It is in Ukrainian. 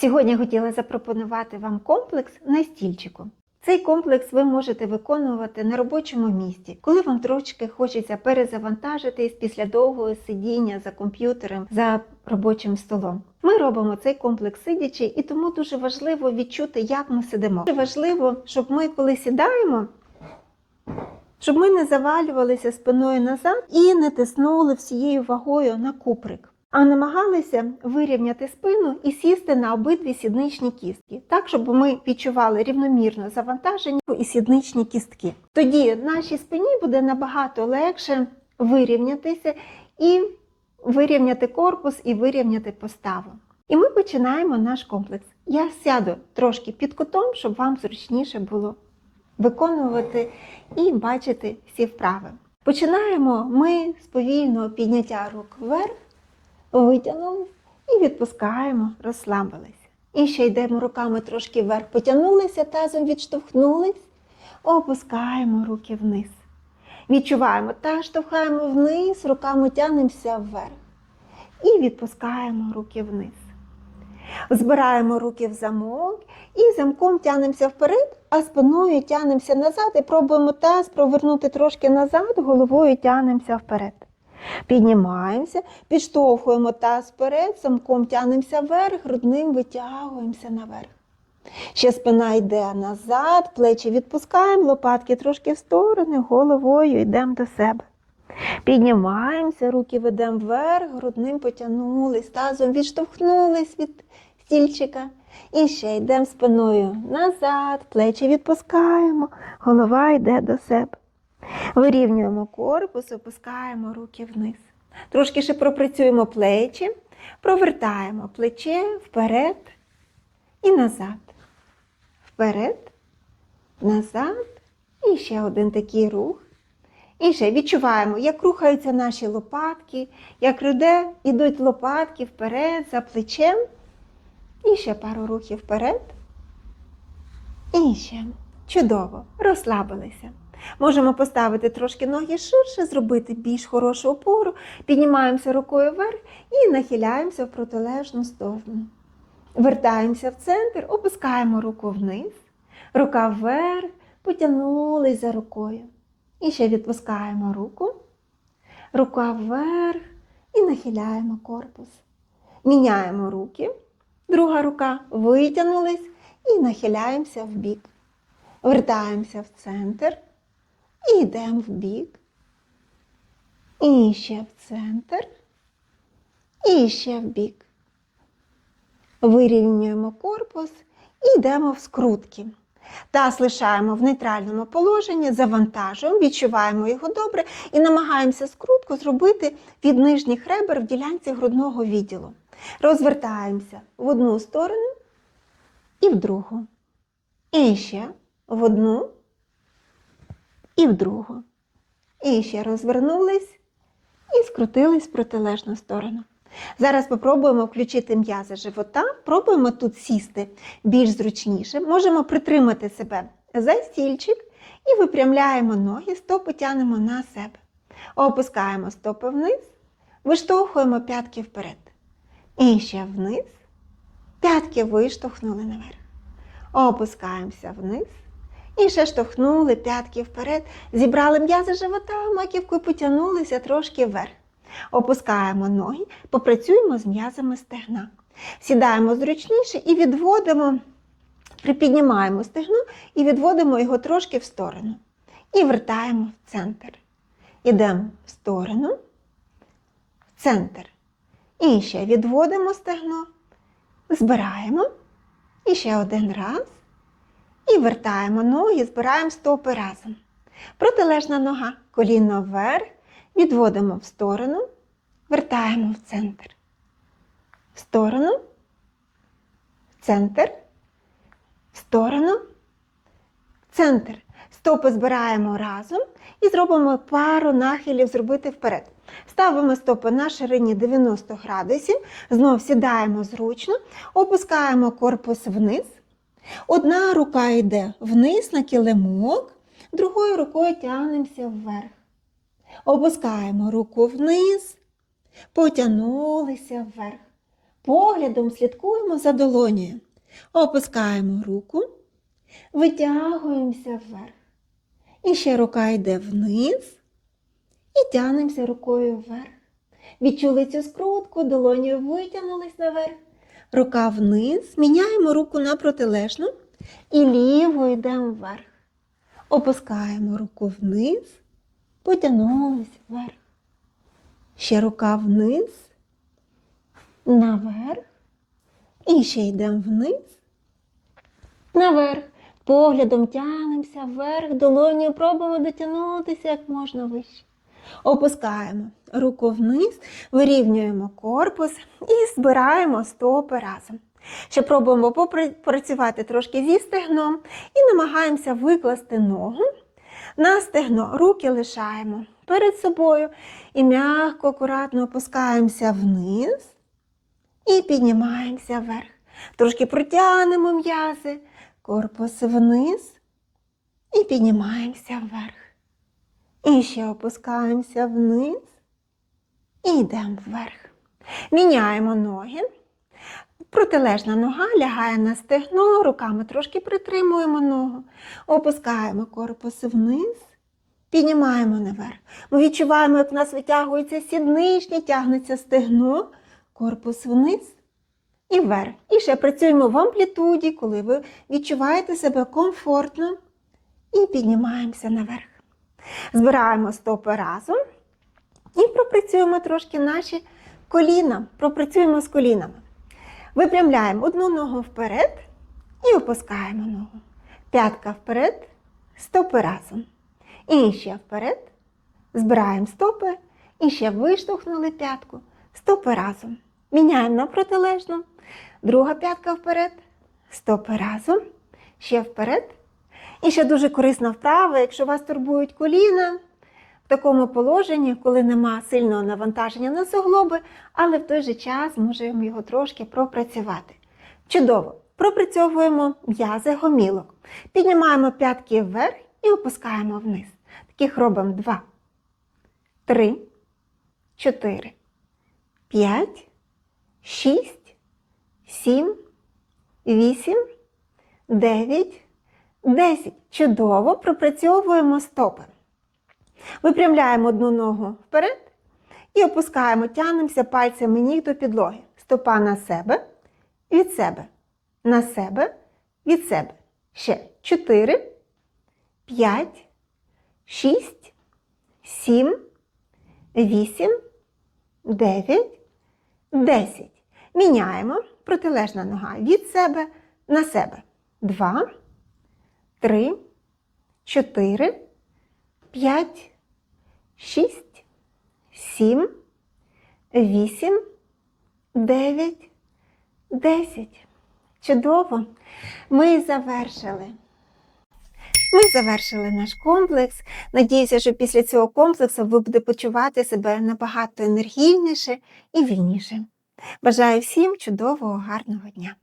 Сьогодні хотіла запропонувати вам комплекс на стільчику. Цей комплекс ви можете виконувати на робочому місці, коли вам трошки хочеться перезавантажитись після довгого сидіння за комп'ютером за робочим столом. Ми робимо цей комплекс сидячи, і тому дуже важливо відчути, як ми сидимо. Дуже важливо, щоб ми, коли сідаємо, щоб ми не завалювалися спиною назад і не тиснули всією вагою на куприк, а намагалися вирівняти спину і сісти на обидві сідничні кістки, так, щоб ми відчували рівномірно завантаження і сідничні кістки. Тоді нашій спині буде набагато легше вирівнятися і вирівняти корпус і вирівняти поставу. І ми починаємо наш комплекс. Я сяду трошки під кутом, щоб вам зручніше було виконувати і бачити всі вправи. Починаємо ми з повільного підняття рук вверх, витягнулись і відпускаємо, розслабилися. І ще йдемо руками трошки вверх, потягнулися, тазом відштовхнулись, опускаємо руки вниз. Відчуваємо та штовхаємо вниз, руками тягнемося вверх. І відпускаємо руки вниз. Збираємо руки в замок і замком тягнемося вперед, а спиною тягнемося назад і пробуємо таз провернути трошки назад, головою тягнемося вперед. Піднімаємося, підштовхуємо таз вперед, замком тягнемося вверх, грудним витягуємося наверх. Ще спина йде назад, плечі відпускаємо, лопатки трошки в сторони, головою йдемо до себе. Піднімаємося, руки ведемо вверх, грудним потягнулись, тазом відштовхнулись від стільчика. І ще йдемо спиною назад, плечі відпускаємо, голова йде до себе. Вирівнюємо корпус, опускаємо руки вниз. Трошки ще пропрацюємо плечі, провертаємо плече вперед і назад. Вперед, назад. І ще один такий рух. І ще відчуваємо, як рухаються наші лопатки, як йде, йдуть лопатки вперед, за плечем. І ще пару рухів вперед. І ще. Чудово, розслабилися. Можемо поставити трошки ноги ширше, зробити більш хорошу опору, піднімаємося рукою вверх і нахиляємося в протилежну сторону. Вертаємося в центр, опускаємо руку вниз, рука вверх, потягнулись за рукою. І ще відпускаємо руку, рука вверх і нахиляємо корпус. Міняємо руки, друга рука витягнулись і нахиляємося в бік. Вертаємося в центр і йдемо в бік. І ще в центр. І ще в бік. Вирівнюємо корпус і йдемо в скрутки. Таз лишаємо в нейтральному положенні, завантажуємо, відчуваємо його добре і намагаємося скрутку зробити від нижніх ребер в ділянці грудного відділу. Розвертаємося в одну сторону і в другу. І ще в одну і в другу. І ще розвернулись і скрутились в протилежну сторону. Зараз спробуємо включити м'язи живота, пробуємо тут сісти більш зручніше. Можемо притримати себе за стільчик і випрямляємо ноги, стопи тянемо на себе. Опускаємо стопи вниз, виштовхуємо п'ятки вперед. І ще вниз. П'ятки виштовхнули наверх. Опускаємося вниз. І ще штовхнули п'ятки вперед, зібрали м'язи живота, маківкою потягнулися трошки вверх. Опускаємо ноги, попрацюємо з м'язами стегна. Сідаємо зручніше і відводимо, припіднімаємо стегно і відводимо його трошки в сторону. І вертаємо в центр. Ідемо в сторону, в центр. І ще відводимо стегно, збираємо. І ще один раз. І вертаємо ноги, збираємо стопи разом. Протилежна нога, коліно вверх, відводимо в сторону, вертаємо в центр. В сторону, в центр, в сторону, в центр. Стопи збираємо разом і зробимо пару нахилів зробити вперед. Ставимо стопи на ширині 90 градусів, знов сідаємо зручно, опускаємо корпус вниз. Одна рука йде вниз на килимок, другою рукою тягнемося вверх. Опускаємо руку вниз, потягнулися вверх. Поглядом слідкуємо за долонею. Опускаємо руку, витягуємося вверх. І ще рука йде вниз і тягнемося рукою вверх. Відчули цю скрутку, долонею витягнулись наверх. Рука вниз, міняємо руку на протилежну і лівою йдемо вверх. Опускаємо руку вниз, потягнулись вверх. Ще рука вниз, наверх. І ще йдемо вниз, наверх. Поглядом тягнемося вверх, долонею пробуємо дотягнутися як можна вище. Опускаємо руку вниз, вирівнюємо корпус і збираємо стопи разом. Ще пробуємо попрацювати трошки зі стегном і намагаємося викласти ногу на стегно. Руки лишаємо перед собою і м'яко, акуратно опускаємося вниз і піднімаємося вверх. Трошки протягнемо м'язи, корпус вниз і піднімаємося вверх. І ще опускаємося вниз і йдемо вверх. Міняємо ноги. Протилежна нога лягає на стегно, руками трошки притримуємо ногу, опускаємо корпус вниз, піднімаємо наверх. Ми відчуваємо, як в нас витягується сідничні, тягнеться стегно, корпус вниз і вверх. І ще працюємо в амплітуді, коли ви відчуваєте себе комфортно і піднімаємося наверх. Збираємо стопи разом і пропрацюємо трошки наші коліна. Пропрацюємо з колінами. Випрямляємо одну ногу вперед і опускаємо ногу. П'ятка вперед, стопи разом. І ще вперед. Збираємо стопи і ще виштовхнули п'ятку, стопи разом. Міняємо на протилежну. Друга п'ятка вперед, стопи разом. Ще вперед. І ще дуже корисна вправа, якщо вас турбують коліна в такому положенні, коли нема сильного навантаження на суглоби, але в той же час можемо його трошки пропрацювати. Чудово! Пропрацьовуємо м'язи гомілок. Піднімаємо п'ятки вверх і опускаємо вниз. Таких робимо 2, 3, 4, 5, 6, 7, 8, 9, 10. Чудово пропрацьовуємо стопи. Випрямляємо одну ногу вперед і опускаємо, тягнемося пальцями ніг до підлоги. Стопа на себе, від себе, на себе, від себе. Ще 4, 5, 6, 7, 8, 9, 10. Міняємо протилежна нога від себе на себе. 2, 3, 4, 5, 6, 7, 8, 9, 10. Чудово! Ми завершили. Ми завершили наш комплекс. Надіюся, що після цього комплексу ви будете почувати себе набагато енергійніше і вільніше. Бажаю всім чудового, гарного дня!